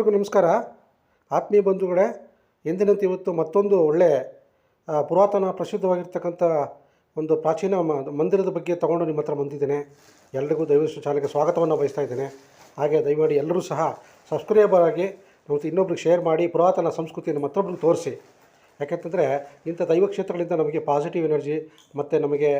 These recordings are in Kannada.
ಎಲ್ರಿಗೂ ನಮಸ್ಕಾರ. ಆತ್ಮೀಯ ಬಂಧುಗಳೇ, ಎಂದಿನಂತೆ ಇವತ್ತು ಮತ್ತೊಂದು ಒಳ್ಳೆ ಪುರಾತನ ಪ್ರಸಿದ್ಧವಾಗಿರ್ತಕ್ಕಂಥ ಒಂದು ಪ್ರಾಚೀನ ಮಂದಿರದ ಬಗ್ಗೆ ತಗೊಂಡು ನಿಮ್ಮ ಹತ್ರ ಬಂದಿದ್ದೇನೆ. ಎಲ್ರಿಗೂ ದಯವಿಟ್ಟು ಚಾನಲ್ಗೆ ಸ್ವಾಗತವನ್ನು ಬಯಸ್ತಾ ಇದ್ದೇನೆ. ಹಾಗೆ ದಯಮಾಡಿ ಎಲ್ಲರೂ ಸಹ ಸಬ್ಸ್ಕ್ರೈಬರ್ ಆಗಿ ಮತ್ತು ಇನ್ನೊಬ್ರಿಗೆ ಶೇರ್ ಮಾಡಿ, ಪುರಾತನ ಸಂಸ್ಕೃತಿಯನ್ನು ಮತ್ತೊಬ್ರಿಗೆ ತೋರಿಸಿ. ಯಾಕೆಂತಂದರೆ ಇಂಥ ದೈವ ಕ್ಷೇತ್ರಗಳಿಂದ ನಮಗೆ ಪಾಸಿಟಿವ್ ಎನರ್ಜಿ ಮತ್ತು ನಮಗೆ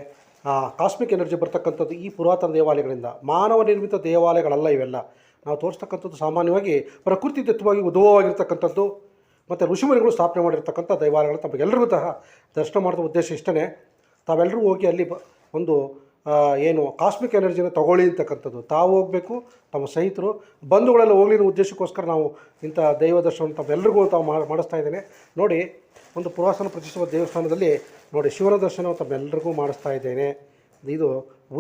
ಕಾಸ್ಮಿಕ್ ಎನರ್ಜಿ ಬರ್ತಕ್ಕಂಥದ್ದು ಈ ಪುರಾತನ ದೇವಾಲಯಗಳಿಂದ. ಮಾನವ ನಿರ್ಮಿತ ದೇವಾಲಯಗಳಲ್ಲ ಇವೆಲ್ಲ. ನಾವು ತೋರಿಸ್ತಕ್ಕಂಥದ್ದು ಸಾಮಾನ್ಯವಾಗಿ ಪ್ರಕೃತಿ ದತ್ತವಾಗಿ ಉದ್ಭವವಾಗಿರ್ತಕ್ಕಂಥದ್ದು ಮತ್ತು ಋಷಿಮುನಿಗಳು ಸ್ಥಾಪನೆ ಮಾಡಿರ್ತಕ್ಕಂಥ ದೈವಾಲಯಗಳು ತಮಗೆಲ್ಲರಿಗೂ ಸಹ ದರ್ಶನ ಮಾಡಿದ ಉದ್ದೇಶ ಇಷ್ಟೇ ತಾವೆಲ್ಲರೂ ಹೋಗಿ ಅಲ್ಲಿ ಒಂದು ಏನು ಕಾಸ್ಮಿಕ್ ಎನರ್ಜಿನ ತಗೊಳ್ಳಿ ಅಂತಕ್ಕಂಥದ್ದು. ತಾವು ಹೋಗಬೇಕು, ತಮ್ಮ ಸ್ನೇಹಿತರು, ಬಂಧುಗಳೆಲ್ಲ ಹೋಗಲಿ ಉದ್ದೇಶಕ್ಕೋಸ್ಕರ ನಾವು ಇಂಥ ದೈವ ದರ್ಶನ ತಮ್ಮೆಲ್ಲರಿಗೂ ತಾವು ಮಾಡಿಸ್ತಾ ಇದ್ದೇನೆ. ನೋಡಿ, ಒಂದು ಪುರಾತನ ಪ್ರತಿಷ್ಠಿತ ದೇವಸ್ಥಾನದಲ್ಲಿ ನೋಡಿ ಶಿವನ ದರ್ಶನ ತಮ್ಮೆಲ್ಲರಿಗೂ ಮಾಡಿಸ್ತಾ ಇದ್ದೇನೆ. ಇದು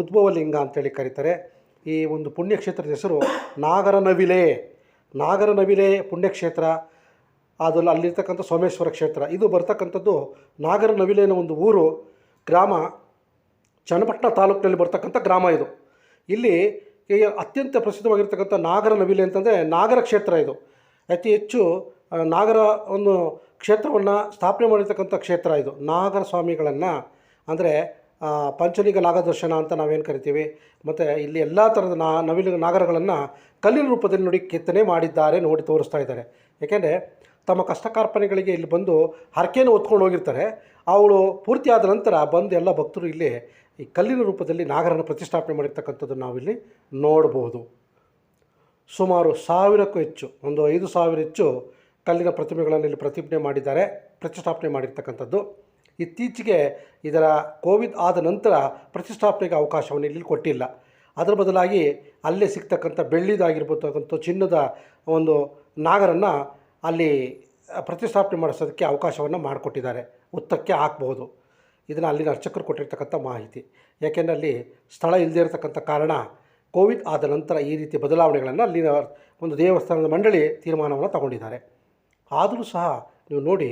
ಉದ್ಭವ ಲಿಂಗ ಅಂತೇಳಿ ಕರೀತಾರೆ. ಈ ಒಂದು ಪುಣ್ಯಕ್ಷೇತ್ರದ ಹೆಸರು ನಾಗರನವಿಲೆ. ನಾಗರನವಿಲೆ ಪುಣ್ಯಕ್ಷೇತ್ರ. ಅದು ಅಲ್ಲಿರ್ತಕ್ಕಂಥ ಸೋಮೇಶ್ವರ ಕ್ಷೇತ್ರ. ಇದು ಬರ್ತಕ್ಕಂಥದ್ದು ನಾಗರನವಿಲೆ ಅನ್ನೋ ಒಂದು ಊರು, ಗ್ರಾಮ, ಚನ್ನಪಟ್ಟಣ ತಾಲೂಕಿನಲ್ಲಿ ಬರ್ತಕ್ಕಂಥ ಗ್ರಾಮ ಇದು. ಇಲ್ಲಿ ಅತ್ಯಂತ ಪ್ರಸಿದ್ಧವಾಗಿರ್ತಕ್ಕಂಥ ನಾಗರ ನವಿಲೆ ಅಂತಂದರೆ ನಾಗರ ಕ್ಷೇತ್ರ ಇದು. ಅತಿ ಹೆಚ್ಚು ನಾಗರ ಒಂದು ಕ್ಷೇತ್ರವನ್ನು ಸ್ಥಾಪನೆ ಮಾಡಿರ್ತಕ್ಕಂಥ ಕ್ಷೇತ್ರ ಇದು. ನಾಗರ ಸ್ವಾಮಿಗಳನ್ನು ಅಂದರೆ ಪಂಚಲಿಂಗ ನಾಗದರ್ಶನ ಅಂತ ನಾವೇನು ಕರಿತೀವಿ? ಮತ್ತು ಇಲ್ಲಿ ಎಲ್ಲ ಥರದ ನಾ, ನವಿಲು ನಾಗರಗಳನ್ನು ಕಲ್ಲಿನ ರೂಪದಲ್ಲಿ ನೋಡಿ ಕೆತ್ತನೆ ಮಾಡಿದ್ದಾರೆ ನೋಡಿ ತೋರಿಸ್ತಾ ಇದ್ದಾರೆ. ಏಕೆಂದರೆ ತಮ್ಮ ಕಷ್ಟ ಕಾರ್ಪಣೆಗಳಿಗೆ ಇಲ್ಲಿ ಬಂದು ಹರಕೆಯನ್ನು ಹೊತ್ಕೊಂಡು ಹೋಗಿರ್ತಾರೆ. ಅವಳು ಪೂರ್ತಿಯಾದ ನಂತರ ಬಂದು ಎಲ್ಲ ಭಕ್ತರು ಇಲ್ಲಿ ಈ ಕಲ್ಲಿನ ರೂಪದಲ್ಲಿ ನಾಗರನ್ನು ಪ್ರತಿಷ್ಠಾಪನೆ ಮಾಡಿರ್ತಕ್ಕಂಥದ್ದು ನಾವಿಲ್ಲಿ ನೋಡಬಹುದು ಸುಮಾರು ಸಾವಿರಕ್ಕೂ ಹೆಚ್ಚು, ಒಂದು ಐದು ಸಾವಿರ ಹೆಚ್ಚು ಕಲ್ಲಿನ ಪ್ರತಿಮೆಗಳನ್ನು ಇಲ್ಲಿ ಪ್ರತಿಜ್ಞೆ ಮಾಡಿದ್ದಾರೆ, ಪ್ರತಿಷ್ಠಾಪನೆ ಮಾಡಿರ್ತಕ್ಕಂಥದ್ದು. ಇತ್ತೀಚೆಗೆ ಇದರ ಕೋವಿಡ್ ಆದ ನಂತರ ಪ್ರತಿಷ್ಠಾಪನೆಗೆ ಅವಕಾಶವನ್ನು ಇಲ್ಲಿ ಕೊಟ್ಟಿಲ್ಲ. ಅದರ ಬದಲಾಗಿ ಅಲ್ಲೇ ಸಿಗ್ತಕ್ಕಂಥ ಬೆಳ್ಳಿದಾಗಿರ್ಬೋತಕ್ಕಂಥ ಚಿನ್ನದ ಒಂದು ನಾಗರನ್ನು ಅಲ್ಲಿ ಪ್ರತಿಷ್ಠಾಪನೆ ಮಾಡಿಸೋದಕ್ಕೆ ಅವಕಾಶವನ್ನು ಮಾಡಿಕೊಟ್ಟಿದ್ದಾರೆ. ಉತ್ತಕ್ಕೆ ಹಾಕ್ಬೋದು. ಇದನ್ನು ಅಲ್ಲಿನ ಅರ್ಚಕರು ಕೊಟ್ಟಿರ್ತಕ್ಕಂಥ ಮಾಹಿತಿ. ಯಾಕೆಂದರೆ ಅಲ್ಲಿ ಸ್ಥಳ ಇಲ್ಲದೇ ಇರತಕ್ಕಂಥ ಕಾರಣ ಕೋವಿಡ್ ಆದ ನಂತರ ಈ ರೀತಿ ಬದಲಾವಣೆಗಳನ್ನು ಅಲ್ಲಿನ ಒಂದು ದೇವಸ್ಥಾನದ ಮಂಡಳಿ ತೀರ್ಮಾನವನ್ನು ತಗೊಂಡಿದ್ದಾರೆ. ಆದರೂ ಸಹ ನೀವು ನೋಡಿ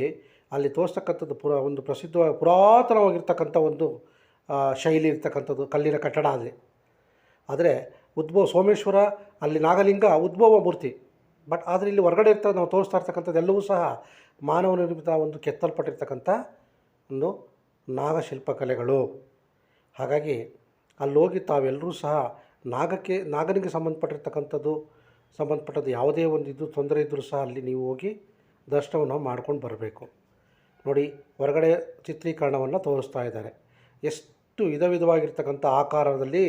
ಅಲ್ಲಿ ತೋರಿಸ್ತಕ್ಕಂಥದ್ದು ಪುರ ಒಂದು ಪ್ರಸಿದ್ಧವಾಗಿ ಪುರಾತನವಾಗಿರ್ತಕ್ಕಂಥ ಒಂದು ಶೈಲಿ ಇರ್ತಕ್ಕಂಥದ್ದು ಕಲ್ಲಿನ ಕಟ್ಟಡ ಆದರೆ ಆದರೆ ಉದ್ಭವ ಸೋಮೇಶ್ವರ, ಅಲ್ಲಿ ನಾಗಲಿಂಗ ಉದ್ಭವ ಮೂರ್ತಿ. ಬಟ್ ಆದರೆ ಇಲ್ಲಿ ಹೊರಗಡೆ ಇರ್ತಾ, ನಾವು ತೋರಿಸ್ತಾ ಇರ್ತಕ್ಕಂಥದ್ದು ಎಲ್ಲವೂ ಸಹ ಮಾನವ ನಿರ್ಮಿತ ಒಂದು ಕೆತ್ತಲ್ಪಟ್ಟಿರ್ತಕ್ಕಂಥ ಒಂದು ನಾಗಶಿಲ್ಪಕಲೆಗಳು. ಹಾಗಾಗಿ ಅಲ್ಲಿ ಹೋಗಿ ತಾವೆಲ್ಲರೂ ಸಹ ನಾಗಕ್ಕೆ, ನಾಗನಿಗೆ ಸಂಬಂಧಪಟ್ಟಿರ್ತಕ್ಕಂಥದ್ದು, ಸಂಬಂಧಪಟ್ಟದ್ದು ಯಾವುದೇ ಒಂದು ಇದು ತೊಂದರೆ ಇದ್ದರೂ ಸಹ ಅಲ್ಲಿ ನೀವು ಹೋಗಿ ದರ್ಶನವನ್ನು ಮಾಡ್ಕೊಂಡು ಬರಬೇಕು. ನೋಡಿ, ಹೊರಗಡೆ ಚಿತ್ರೀಕರಣವನ್ನು ತೋರಿಸ್ತಾ ಇದ್ದಾರೆ. ಎಷ್ಟು ವಿಧ ವಿಧವಾಗಿರ್ತಕ್ಕಂಥ ಆಕಾರದಲ್ಲಿ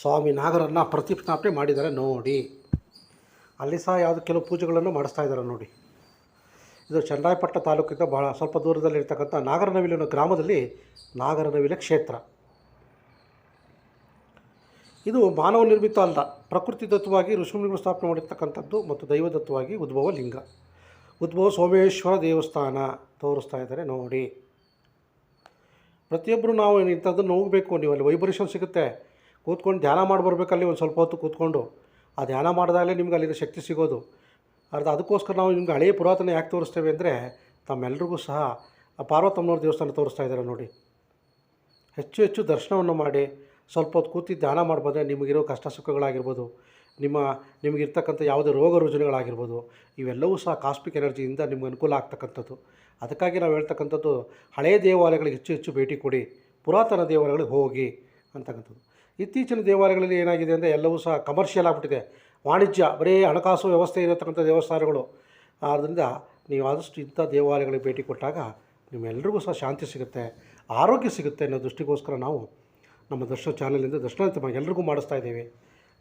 ಸ್ವಾಮಿ ನಾಗರನ್ನು ಪ್ರತಿಷ್ಠಾಪನೆ ಮಾಡಿದ್ದಾರೆ ನೋಡಿ. ಅಲ್ಲಿ ಸಹ ಯಾವುದು ಕೆಲವು ಪೂಜೆಗಳನ್ನು ಮಾಡಿಸ್ತಾ ಇದ್ದಾರೆ ನೋಡಿ. ಇದು ಚನ್ನರಾಯಪಟ್ಟಣ ತಾಲೂಕಿಂದ ಭಾಳ ಸ್ವಲ್ಪ ದೂರದಲ್ಲಿರ್ತಕ್ಕಂಥ ನಾಗರನವಿಲೆ ಅನ್ನೋ ಗ್ರಾಮದಲ್ಲಿ ನಾಗರನವಿಲೆ ಕ್ಷೇತ್ರ. ಇದು ಮಾನವ ನಿರ್ಮಿತ ಅಲ್ಲ, ಪ್ರಕೃತಿ ದತ್ತವಾಗಿ ಋಷಿಮುನಿಗಳು ಸ್ಥಾಪನೆ ಮಾಡಿರ್ತಕ್ಕಂಥದ್ದು ಮತ್ತು ದೈವದತ್ತವಾಗಿ ಉದ್ಭವ ಲಿಂಗ. ಉದ್ಭವ ಸೋಮೇಶ್ವರ ದೇವಸ್ಥಾನ ತೋರಿಸ್ತಾ ಇದ್ದಾರೆ ನೋಡಿ. ಪ್ರತಿಯೊಬ್ಬರು ನಾವು ಇಂಥದ್ದನ್ನು ಹೋಗಬೇಕು ನೀವು ಅಲ್ಲಿ ವೈಬ್ರೇಷನ್ ಸಿಗುತ್ತೆ. ಕೂತ್ಕೊಂಡು ಧ್ಯಾನ ಮಾಡಿ ಬರ್ಬೇಕಲ್ಲಿ ಒಂದು ಸ್ವಲ್ಪ ಹೊತ್ತು ಕೂತ್ಕೊಂಡು. ಆ ಧ್ಯಾನ ಮಾಡಿದಾಗಲೇ ನಿಮ್ಗೆ ಅಲ್ಲಿನ ಶಕ್ತಿ ಸಿಗೋದು. ಅರ್ಧ ಅದಕ್ಕೋಸ್ಕರ ನಾವು ನಿಮ್ಗೆ ಹಳೆಯ ಪುರಾತನ ಯಾಕೆ ತೋರಿಸ್ತೇವೆ ಅಂದರೆ ತಮ್ಮೆಲ್ಲರಿಗೂ ಸಹ ಆ ಪಾರ್ವತಮ್ಮನವ್ರ ದೇವಸ್ಥಾನ ತೋರಿಸ್ತಾ ಇದ್ದಾರೆ ನೋಡಿ. ಹೆಚ್ಚು ಹೆಚ್ಚು ದರ್ಶನವನ್ನು ಮಾಡಿ ಸ್ವಲ್ಪ ಹೊತ್ತು ಕೂತಿ ಧ್ಯಾನ ಮಾಡ್ಬೋದ್ರೆ ನಿಮಗಿರೋ ಕಷ್ಟ ಸುಖಗಳಾಗಿರ್ಬೋದು. ನಿಮ್ಮ ನಿಮಗಿರ್ತಕ್ಕಂಥ ಯಾವುದೇ ರೋಗ ರುಜಿನಗಳಾಗಿರ್ಬೋದು, ಇವೆಲ್ಲವೂ ಸಹ ಕಾಸ್ಮಿಕ್ ಎನರ್ಜಿಯಿಂದ ನಿಮ್ಗೆ ಅನುಕೂಲ ಆಗ್ತಕ್ಕಂಥದ್ದು. ಅದಕ್ಕಾಗಿ ನಾವು ಹೇಳ್ತಕ್ಕಂಥದ್ದು ಹಳೆಯ ದೇವಾಲಯಗಳಿಗೆ ಹೆಚ್ಚು ಹೆಚ್ಚು ಭೇಟಿ ಕೊಡಿ, ಪುರಾತನ ದೇವಾಲಯಗಳಿಗೆ ಹೋಗಿ ಅಂತಕ್ಕಂಥದ್ದು. ಇತ್ತೀಚಿನ ದೇವಾಲಯಗಳಲ್ಲಿ ಏನಾಗಿದೆ ಅಂದರೆ ಎಲ್ಲವೂ ಸಹ ಕಮರ್ಷಿಯಲ್ ಆಗಿಬಿಟ್ಟಿದೆ. ವಾಣಿಜ್ಯ, ಬರೀ ಹಣಕಾಸು ವ್ಯವಸ್ಥೆ ಇರತಕ್ಕಂಥ ದೇವಸ್ಥಾನಗಳು. ಆದ್ದರಿಂದ ನೀವು ಆದಷ್ಟು ಇಂಥ ದೇವಾಲಯಗಳಿಗೆ ಭೇಟಿ ಕೊಟ್ಟಾಗ ನಿಮ್ಮೆಲ್ಲರಿಗೂ ಸಹ ಶಾಂತಿ ಸಿಗುತ್ತೆ, ಆರೋಗ್ಯ ಸಿಗುತ್ತೆ ಅನ್ನೋ ದೃಷ್ಟಿಗೋಸ್ಕರ ನಾವು ನಮ್ಮ ದರ್ಶನ ಚಾನಲಿಂದ ದರ್ಶನ ಎಲ್ಲರಿಗೂ ಎಲ್ರಿಗೂ ಮಾಡಿಸ್ತಾ ಇದ್ದೀವಿ.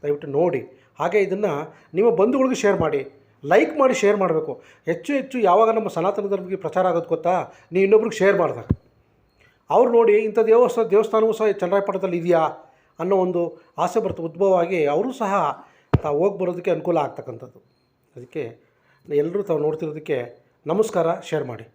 ದಯವಿಟ್ಟು ನೋಡಿ. ಹಾಗೆ ಇದನ್ನು ನಿಮ್ಮ ಬಂಧುಗಳಿಗೂ ಶೇರ್ ಮಾಡಿ. ಲೈಕ್ ಮಾಡಿ ಶೇರ್ ಮಾಡಬೇಕು. ಹೆಚ್ಚು ಹೆಚ್ಚು ಯಾವಾಗ ನಮ್ಮ ಸನಾತನ ಧರ್ಮಕ್ಕೆ ಪ್ರಚಾರ ಆಗೋದು ಗೊತ್ತಾ? ನೀವು ಇನ್ನೊಬ್ರಿಗೆ ಶೇರ್ ಮಾಡಿದಾಗ ಅವ್ರು ನೋಡಿ ಇಂಥ ದೇವಸ್ಥಾನ ದೇವಸ್ಥಾನವೂ ಸಹ ಚನ್ನರಾಯಪಟ್ಟಣದಲ್ಲಿ ಇದೆಯಾ? ಅನ್ನೋ ಒಂದು ಆಸೆ ಬರ್ತ, ಉದ್ಭವ ಆಗಿ ಅವರು ಸಹ ತಾವು ಹೋಗಿ ಬರೋದಕ್ಕೆ ಅನುಕೂಲ ಆಗ್ತಕ್ಕಂಥದ್ದು. ಅದಕ್ಕೆ ಎಲ್ಲರೂ ತಾವು ನೋಡ್ತಿರೋದಕ್ಕೆ ನಮಸ್ಕಾರ ಶೇರ್ ಮಾಡಿ.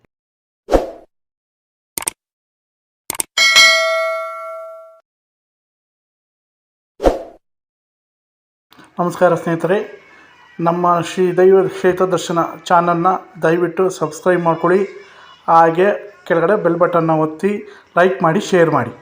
ನಮಸ್ಕಾರ ಸ್ನೇಹಿತರೆ, ನಮ್ಮ ಶ್ರೀ ದೈವ ಕ್ಷೇತ್ರ ದರ್ಶನ ಚಾನಲ್ನ ದಯವಿಟ್ಟು ಸಬ್ಸ್ಕ್ರೈಬ್ ಮಾಡ್ಕೊಳ್ಳಿ. ಹಾಗೆ ಕೆಳಗಡೆ ಬೆಲ್ ಬಟನ್ನ ಒತ್ತಿ ಲೈಕ್ ಮಾಡಿ ಶೇರ್ ಮಾಡಿ.